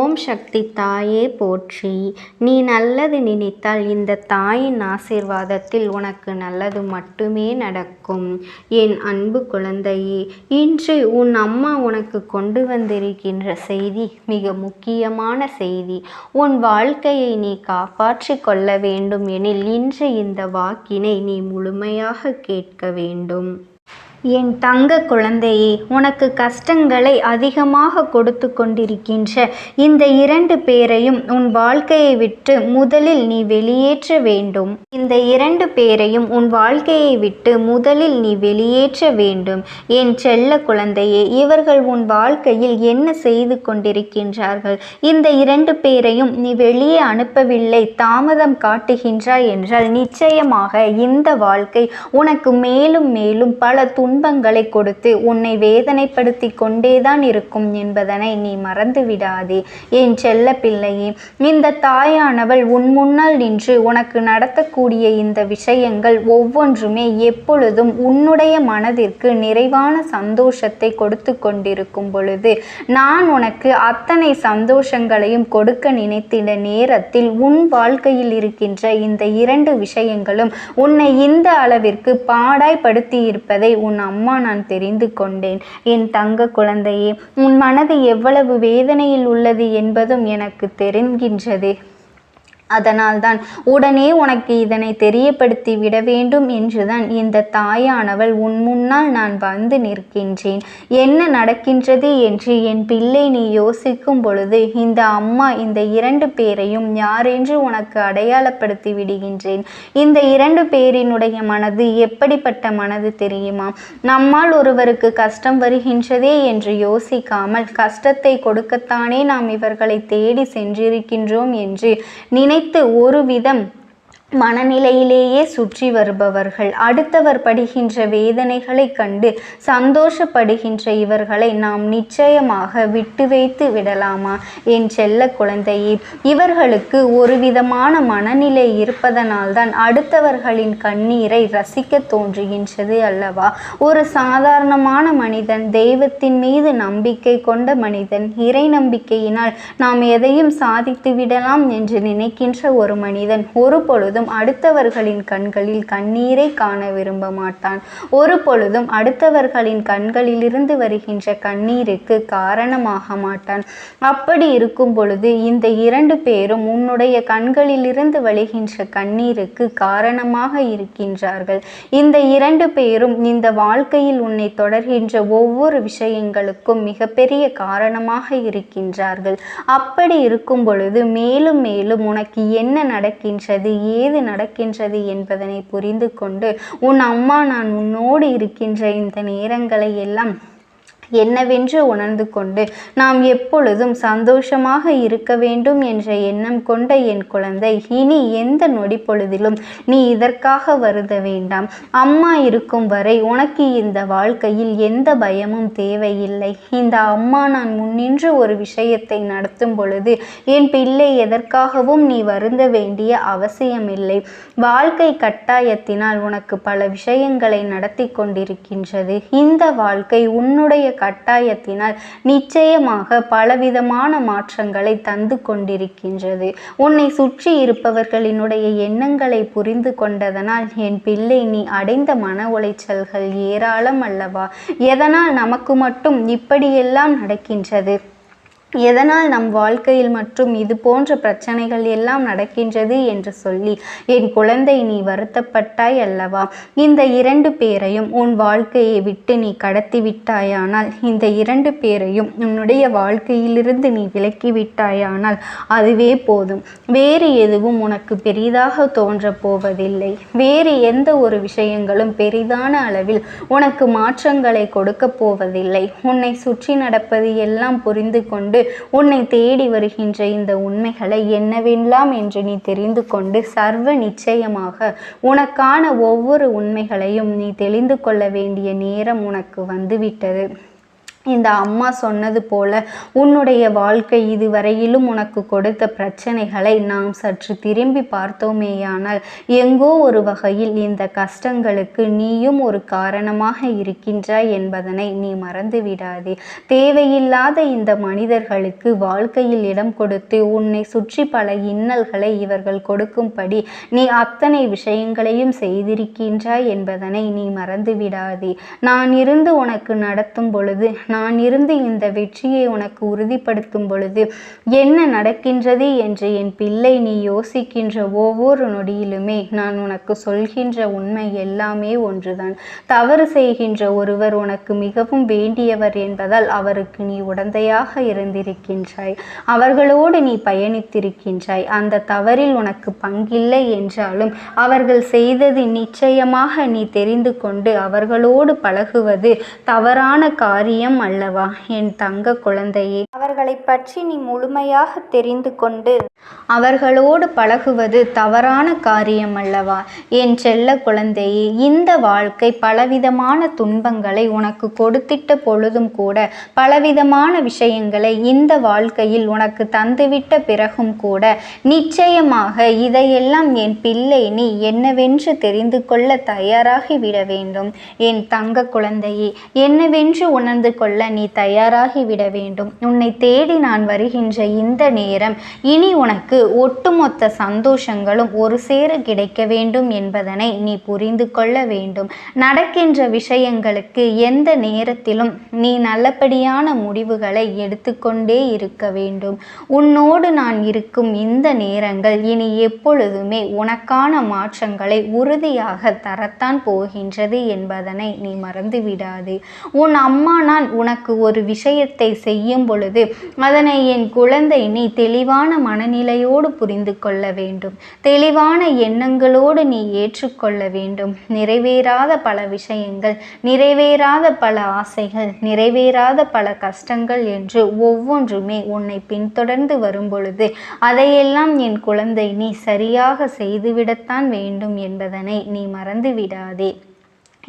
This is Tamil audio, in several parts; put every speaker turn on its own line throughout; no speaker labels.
ஓம் சக்தி தாயே போற்றி. நீ நல்லது நினைத்தால் இந்த தாயின் ஆசீர்வாதத்தில் உனக்கு நல்லது மட்டுமே நடக்கும். என் அன்பு குழந்தையே இன்று உன் அம்மா உனக்கு கொண்டு வந்திருக்கின்ற செய்தி மிக முக்கியமான செய்தி. உன் வாழ்க்கையை நீ காப்பாற்றி கொள்ள வேண்டும் எனில் இன்று இந்த வாக்கினை நீ முழுமையாக கேட்க வேண்டும். என் தங்க குழந்தையே உனக்கு கஷ்டங்களை அதிகமாக கொடுத்து கொண்டிருக்கின்ற இந்த இரண்டு பேரையும் உன் வாழ்க்கையை விட்டு முதலில் நீ வெளியேற்ற வேண்டும். இந்த இரண்டு பேரையும் உன் வாழ்க்கையை விட்டு முதலில் நீ வெளியேற்ற வேண்டும். என் செல்ல குழந்தையே இவர்கள் உன் வாழ்க்கையில் என்ன செய்து கொண்டிருக்கின்றார்கள்? இந்த இரண்டு பேரையும் நீ வெளியே அனுப்பவில்லை தாமதம் காட்டுகின்றாய் என்றால் நிச்சயமாக இந்த வாழ்க்கை உனக்கு மேலும் மேலும் பல துன்பங்களை கொடுத்து உன்னை வேதனைப்படுத்தி கொண்டேதான் இருக்கும் என்பதனை நீ மறந்து விடாதே என் செல்ல பிள்ளையே இந்த தாயானவள் உன் முன்னால் நின்று உனக்கு நடத்தக்கூடிய இந்த விஷயங்கள் ஒவ்வொன்றுமே எப்பொழுதும் உன்னுடைய மனதிற்கு நிறைவான சந்தோஷத்தை கொடுத்து கொண்டிருக்கும் பொழுது நான் உனக்கு அத்தனை சந்தோஷங்களையும் கொடுக்க நினைத்திட நேரத்தில் உன் வாழ்க்கையில் இருக்கின்ற இந்த இரண்டு விஷயங்களும் உன்னை இந்த அளவிற்கு பாடாய்படுத்தி இருப்பதை உன் அம்மா நான் தெரிந்து கொண்டேன். என் தங்க குழந்தையே உன் மனது எவ்வளவு வேதனையில் உள்ளது என்பதும் எனக்கு தெரிகின்றது. அதனால்தான் உடனே உனக்கு இதனை தெரியப்படுத்தி விட வேண்டும் என்றுதான் இந்த தாயானவள் உன் முன்னால் நான் வந்து நிற்கின்றேன். என்ன நடக்கின்றது என்று என் பிள்ளை நீ யோசிக்கும் பொழுது இந்த அம்மா இந்த இரண்டு பேரையும் யாரென்று உனக்கு அடையாளப்படுத்தி விடுகின்றேன். இந்த இரண்டு பேரினுடைய மனது எப்படிப்பட்ட மனது தெரியுமா? நம்மால் ஒருவருக்கு கஷ்டம் வருகின்றதே என்று யோசிக்காமல் கஷ்டத்தை கொடுக்கத்தானே நாம் இவர்களை தேடி சென்றிருக்கின்றோம் என்று நினை நினைத்து ஒரு விதம் மனநிலையிலேயே சுற்றி வருபவர்கள் அடுத்தவர் படுகின்ற வேதனைகளை கண்டு சந்தோஷப்படுகின்ற இவர்களை நாம் நிச்சயமாக விட்டு வைத்து விடலாமா? என் செல்ல குழந்தையே இவர்களுக்கு ஒரு விதமான மனநிலை இருப்பதனால்தான் அடுத்தவர்களின் கண்ணீரை ரசிக்க தோன்றுகின்றது அல்லவா? ஒரு சாதாரணமான மனிதன் தெய்வத்தின் மீது நம்பிக்கை கொண்ட மனிதன் இறை நம்பிக்கையினால் நாம் எதையும் சாதித்து விடலாம் என்று நினைக்கின்ற ஒரு மனிதன் ஒரு பொழுதும் பொழுதும் அடுத்தவர்களின் கண்களில் கண்ணீரை காண விரும்ப மாட்டான் ஒரு பொழுதும் அடுத்தவர்களின் கண்களிலிருந்து வருகின்ற கண்ணீருக்கு காரணமாக மாட்டான். அப்படி இருக்கும் பொழுது இந்த இரண்டு பேரும் உன்னுடைய கண்களிலிருந்து வழிகின்ற கண்ணீருக்கு காரணமாக இருக்கின்றார்கள். இந்த இரண்டு பேரும் இந்த வாழ்க்கையில் உன்னை தொடர்கின்ற ஒவ்வொரு விஷயங்களுக்கும் மிகப்பெரிய காரணமாக இருக்கின்றார்கள். அப்படி இருக்கும் பொழுது மேலும் மேலும் உனக்கு என்ன நடக்கின்றது ஏது ஏது நடக்கின்றது என்பதனை புரிந்து கொண்டு உன் அம்மா நான் உன்னோடு இருக்கின்ற இந்த நேரங்களை எல்லாம் என்னவென்று உணர்ந்து கொண்டு நாம் எப்பொழுதும் சந்தோஷமாக இருக்க வேண்டும் என்ற எண்ணம் கொண்ட என் குழந்தை இனி எந்த நொடி பொழுதிலும் நீ இதற்காக வருத வேண்டாம். அம்மா இருக்கும் வரை உனக்கு இந்த வாழ்க்கையில் எந்த பயமும் தேவையில்லை. இந்த அம்மா நான் முன்னின்று ஒரு விஷயத்தை நடத்தும் பொழுது என் பிள்ளை எதற்காகவும் நீ வருந்த வேண்டிய அவசியமில்லை. வாழ்க்கை கட்டாயத்தினால் உனக்கு பல விஷயங்களை நடத்தி கொண்டிருக்கின்றது. இந்த வாழ்க்கை உன்னுடைய கட்டாயத்தினால் நிச்சயமாக பலவிதமான மாற்றங்களை தந்து கொண்டிருக்கின்றது. உன்னை சுற்றி இருப்பவர்களினுடைய எண்ணங்களை புரிந்து கொண்டதனால் என் பிள்ளை நீ அடைந்த மன உளைச்சல்கள் ஏராளம் அல்லவா? எதனால் நமக்கு மட்டும் இப்படியெல்லாம் நடக்கின்றது? எதனால் நம் வாழ்க்கையில் மற்றும் இது போன்ற பிரச்சனைகள் எல்லாம் நடக்கின்றது என்று சொல்லி என் குழந்தை நீ வருத்தப்பட்டாய் அல்லவா? இந்த இரண்டு பேரையும் உன் வாழ்க்கையை விட்டு நீ கடத்தி விட்டாயானால் இந்த இரண்டு பேரையும் உன்னுடைய வாழ்க்கையிலிருந்து நீ விலக்கி விட்டாயானால் அதுவே போதும். வேறு எதுவும் உனக்கு பெரிதாக தோன்றப் போவதில்லை. வேறு எந்த ஒரு விஷயங்களும் பெரிதான அளவில் உனக்கு மாற்றங்களை கொடுக்க போவதில்லை. உன்னை சுற்றி நடப்பது எல்லாம் புரிந்து கொண்டு உன்னை தேடி வருகின்ற இந்த உண்மைகளை என்னவெல்லாம் என்று நீ தெரிந்து கொண்டு சர்வ நிச்சயமாக உனக்கான ஒவ்வொரு உண்மைகளையும் நீ தெளிந்து கொள்ள வேண்டிய நேரம் உனக்கு வந்துவிட்டது. இந்த அம்மா சொன்னது போல உன்னுடைய வாழ்க்கை இதுவரையிலும் உனக்கு கொடுத்த பிரச்சனைகளை நாம் சற்று திரும்பி பார்த்தோமேயானால் எங்கோ ஒரு வகையில் இந்த கஷ்டங்களுக்கு நீயும் ஒரு காரணமாக இருக்கின்றாய் என்பதனை நீ மறந்து விடாதே தேவையில்லாத இந்த மனிதர்களுக்கு வாழ்க்கையில் இடம் கொடுத்து உன்னை சுற்றி பல இன்னல்களை இவர்கள் கொடுக்கும்படி நீ அத்தனை விஷயங்களையும் செய்திருக்கின்றாய் என்பதனை நீ மறந்து விடாதே நான் இருந்து உனக்கு நடத்தும் பொழுது நான் நான் இருந்து இந்த வெற்றியை உனக்கு உறுதிப்படுத்தும் பொழுது என்ன நடக்கின்றது என்று என் பிள்ளை நீ யோசிக்கின்ற ஒவ்வொரு நொடியிலுமே நான் உனக்கு சொல்கின்ற உண்மை எல்லாமே ஒன்றுதான். தவறு செய்கின்ற ஒருவர் உனக்கு மிகவும் வேண்டியவர் என்பதால் அவருக்கு நீ உடந்தையாக இருந்திருக்கின்றாய். அவர்களோடு நீ பயணித்திருக்கின்றாய். அந்த தவறில் உனக்கு பங்கில்லை என்றாலும் அவர்கள் செய்தது நிச்சயமாக நீ தெரிந்து கொண்டு அவர்களோடு பழகுவது தவறான காரியம் அல்லவா? என் தங்க குழந்தையே அவர்களை பற்றி நீ முழுமையாக தெரிந்து கொண்டு அவர்களோடு பழகுவது தவறான காரியம் அல்லவா? என் செல்ல குழந்தையே இந்த வாழ்க்கை பலவிதமான துன்பங்களை உனக்கு கொடுத்திட்ட பொழுதும் கூட பலவிதமான விஷயங்களை இந்த வாழ்க்கையில் உனக்கு தந்துவிட்ட பிறகும் கூட நிச்சயமாக இதையெல்லாம் என் பிள்ளை நீ என்னவென்று தெரிந்து கொள்ள தயாராகி விட வேண்டும். என் தங்க குழந்தையே என்னவென்று உணர்ந்து கொள்ள நீ தயாராகி விட வேண்டும். உன்னை தேடி நான் வருகின்ற இந்த நேரம் இனி உனக்கு ஒட்டுமொத்த சந்தோஷங்களும் ஒரு சேர கிடைக்க வேண்டும் என்பதனை நீ புரிந்து கொள்ள வேண்டும். நடக்கின்ற விஷயங்களுக்கு எந்த நேரத்திலும் நீ நல்லபடியான முடிவுகளை எடுத்துக்கொண்டே இருக்க வேண்டும். உன்னோடு நான் இருக்கும் இந்த நேரங்கள் இனி எப்பொழுதுமே உனக்கான மாற்றங்களை உறுதியாக தரத்தான் போகின்றது என்பதனை நீ மறந்து விடாது உன் அம்மா நான் உனக்கு ஒரு விஷயத்தை செய்யும் பொழுது அதனை என் குழந்தை நீ தெளிவான மனநிலையோடு புரிந்து கொள்ள வேண்டும். தெளிவான எண்ணங்களோடு நீ ஏற்றுக்கொள்ள வேண்டும். நிறைவேறாத பல விஷயங்கள் நிறைவேறாத பல ஆசைகள் நிறைவேறாத பல கஷ்டங்கள் என்று ஒவ்வொன்றுமே உன்னை பின்தொடர்ந்து வரும் பொழுது அதையெல்லாம் என் குழந்தை நீ சரியாக செய்துவிடத்தான் வேண்டும் என்பதனை நீ மறந்து விடாதே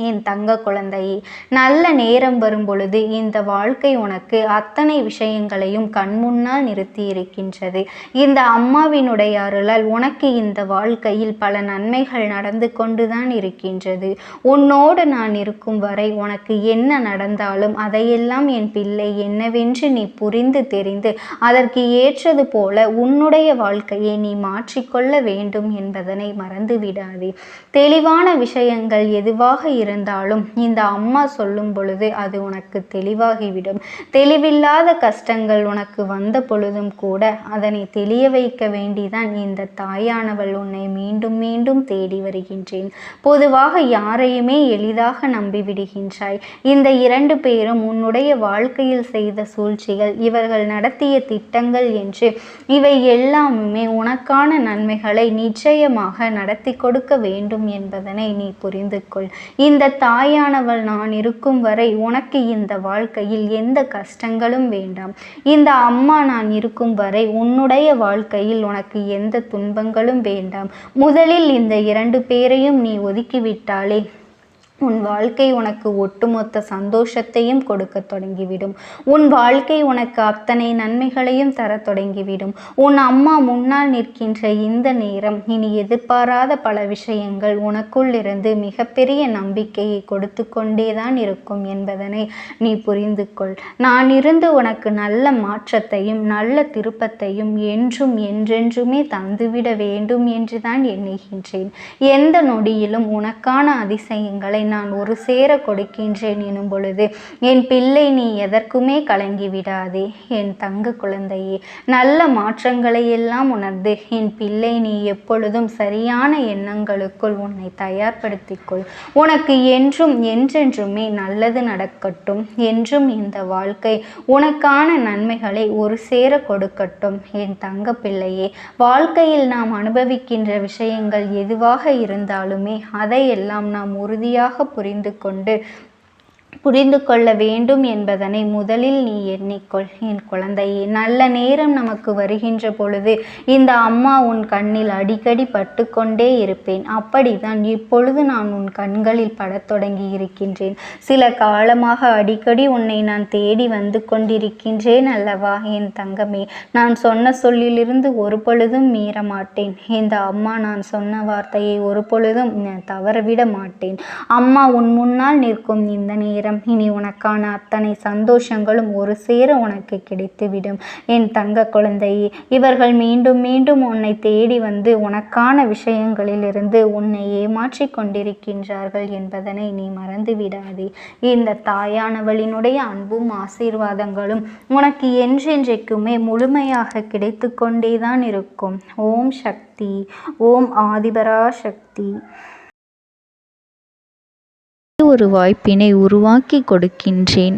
என் தங்க குழந்தையே நல்ல நேரம் வரும் பொழுது இந்த வாழ்க்கை உனக்கு அத்தனை விஷயங்களையும் கண்முன்னால் நிறுத்தி இருக்கின்றது இந்த அம்மாவினுடைய அருளால் உனக்கு இந்த வாழ்க்கையில் பல நன்மைகள் நடந்து கொண்டுதான் இருக்கின்றது. உன்னோடு நான் இருக்கும் வரை உனக்கு என்ன நடந்தாலும் அதையெல்லாம் என் பிள்ளை என்னவென்று நீ புரிந்து தெரிந்து அதற்கு ஏற்றது போல உன்னுடைய வாழ்க்கையை நீ மாற்றிக்கொள்ள வேண்டும் என்பதனை மறந்து விடாதே தெளிவான விஷயங்கள் எதுவாக இருந்தாலும் இந்த அம்மா சொல்லும் பொழுது அது உனக்கு தெளிவாகிவிடும். தெளிவில்லாத கஷ்டங்கள் உனக்கு வந்த பொழுதும் கூட அதனை தெளிய வைக்க வேண்டிதான் இந்த தாயானவள் உன்னை மீண்டும் மீண்டும் தேடி வருகின்றேன். பொதுவாக யாரையுமே எளிதாக நம்பிவிடுகின்றாய். இந்த இரண்டு பேரும் உன்னுடைய வாழ்க்கையில் செய்த சூழ்ச்சிகள் இவர்கள் நடத்திய திட்டங்கள் என்று இவை எல்லாமுமே உனக்கான நன்மைகளை நிச்சயமாக நடத்தி கொடுக்க வேண்டும் என்பதனை நீ புரிந்து கொள் இந்த தாயானவள் நான் இருக்கும் வரை உனக்கு இந்த வாழ்க்கையில் எந்த கஷ்டங்களும் வேண்டாம். இந்த அம்மா நான் இருக்கும் வரை உன்னுடைய வாழ்க்கையில் உனக்கு எந்த துன்பங்களும் வேண்டாம். முதலில் இந்த இரண்டு பேரையும் நீ ஒதுக்கிவிட்டாலே உன் வாழ்க்கை உனக்கு ஒட்டுமொத்த சந்தோஷத்தையும் கொடுக்க தொடங்கிவிடும். உன் வாழ்க்கை உனக்கு அத்தனை நன்மைகளையும் தர தொடங்கிவிடும். உன் அம்மா முன்னால் நிற்கின்ற இந்த நேரம் இனி எதிர்பாராத பல விஷயங்கள் உனக்குள் இருந்து மிகப்பெரிய நம்பிக்கையை கொடுத்து கொண்டேதான் இருக்கும் என்பதனை நீ புரிந்து கொள் நான் இருந்து உனக்கு நல்ல மாற்றத்தையும் நல்ல திருப்பத்தையும் என்றும் என்றென்றுமே தந்துவிட வேண்டும் என்றுதான் எண்ணுகின்றேன். எந்த நொடியிலும் உனக்கான அதிசயங்களை நான் ஒரு சேர கொடுக்கின்றேன் எனும் பொழுது என் பிள்ளை நீ எதற்குமே கலங்கி விடாதே. என் தங்க குழந்தையே நல்ல மாற்றங்களை எல்லாம் உணர்ந்து என் பிள்ளை நீ எப்பொழுதும் சரியான எண்ணங்களுக்குள் உன்னை தயார்படுத்திக்கொள். உனக்கு என்றும் என்றென்றுமே நல்லது நடக்கட்டும். என்றும் இந்த வாழ்க்கை உனக்கான நன்மைகளை ஒரு சேர கொடுக்கட்டும். என் தங்க பிள்ளையே வாழ்க்கையில் நாம் அனுபவிக்கின்ற விஷயங்கள் எதுவாக இருந்தாலுமே அதையெல்லாம் நாம் உறுதியாக புரிந்து கொண்டு புரிந்து கொள்ள வேண்டும் என்பதனை முதலில் நீ எண்ணிக்கொள். என் குழந்தையே நல்ல நேரம் நமக்கு வருகின்ற பொழுது இந்த அம்மா உன் கண்ணில் அடிக்கடி பட்டு கொண்டே இருப்பேன். அப்படிதான் இப்பொழுது நான் உன் கண்களில் படத் தொடங்கி இருக்கின்றேன். சில காலமாக அடிக்கடி உன்னை நான் தேடி வந்து கொண்டிருக்கின்றேன் அல்லவா? என் தங்கமே நான் சொன்ன சொல்லிலிருந்து ஒரு பொழுதும் மீற மாட்டேன் இந்த அம்மா நான் சொன்ன வார்த்தையை ஒரு பொழுதும் தவறவிட மாட்டேன். அம்மா உன் முன்னால் நிற்கும் இந்த நேரம் நேரம். இனி உனக்கான அத்தனை சந்தோஷங்களும் ஒரு சேர உனக்கு கிடைத்துவிடும். என் தங்க குழந்தையே இவர்கள் மீண்டும் மீண்டும் உன்னை தேடி வந்து உனக்கான விஷயங்களிலிருந்து உன்னை ஏமாற்றி கொண்டிருக்கின்றார்கள் என்பதனை நீ மறந்து விடாதே இந்த தாயானவளினுடைய அன்பும் ஆசீர்வாதங்களும் உனக்கு என்றென்றைக்குமே முழுமையாக கிடைத்து கொண்டேதான் இருக்கும். ஓம் சக்தி ஓம் ஆதிபரா சக்தி
ஒரு வாய்ப்பினை உருவாக்கி கொடுக்கின்றேன்.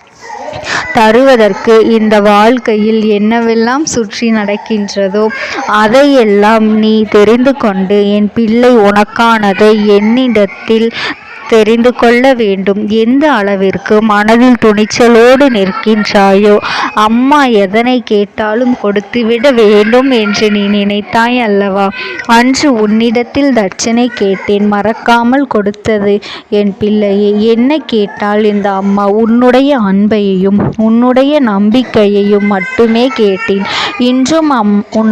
தருவதற்கு இந்த வாழ்க்கையில் என்னவெல்லாம் சுற்றி நடக்கின்றதோ அதையெல்லாம் நீ தெரிந்து கொண்டு என் பிள்ளை உனக்கானதை என்னிடத்தில் தெரிந்து கொள்ள வேண்டும். எந்த அளவிற்கு மனதில் துணிச்சலோடு நிற்கின்றாயோ அம்மா எதனை கேட்டாலும் கொடுத்துவிட வேண்டும் என்று நீ நினைத்தாய் அல்லவா? அன்று உன்னிடத்தில் தட்சணை கேட்டேன் மறக்காமல் கொடுத்தது என் பிள்ளையே. என்ன கேட்டால் இந்த அம்மா? உன்னுடைய அன்பையும் உன்னுடைய நம்பிக்கையையும் மட்டுமே கேட்டேன். இன்றும் அம் உன்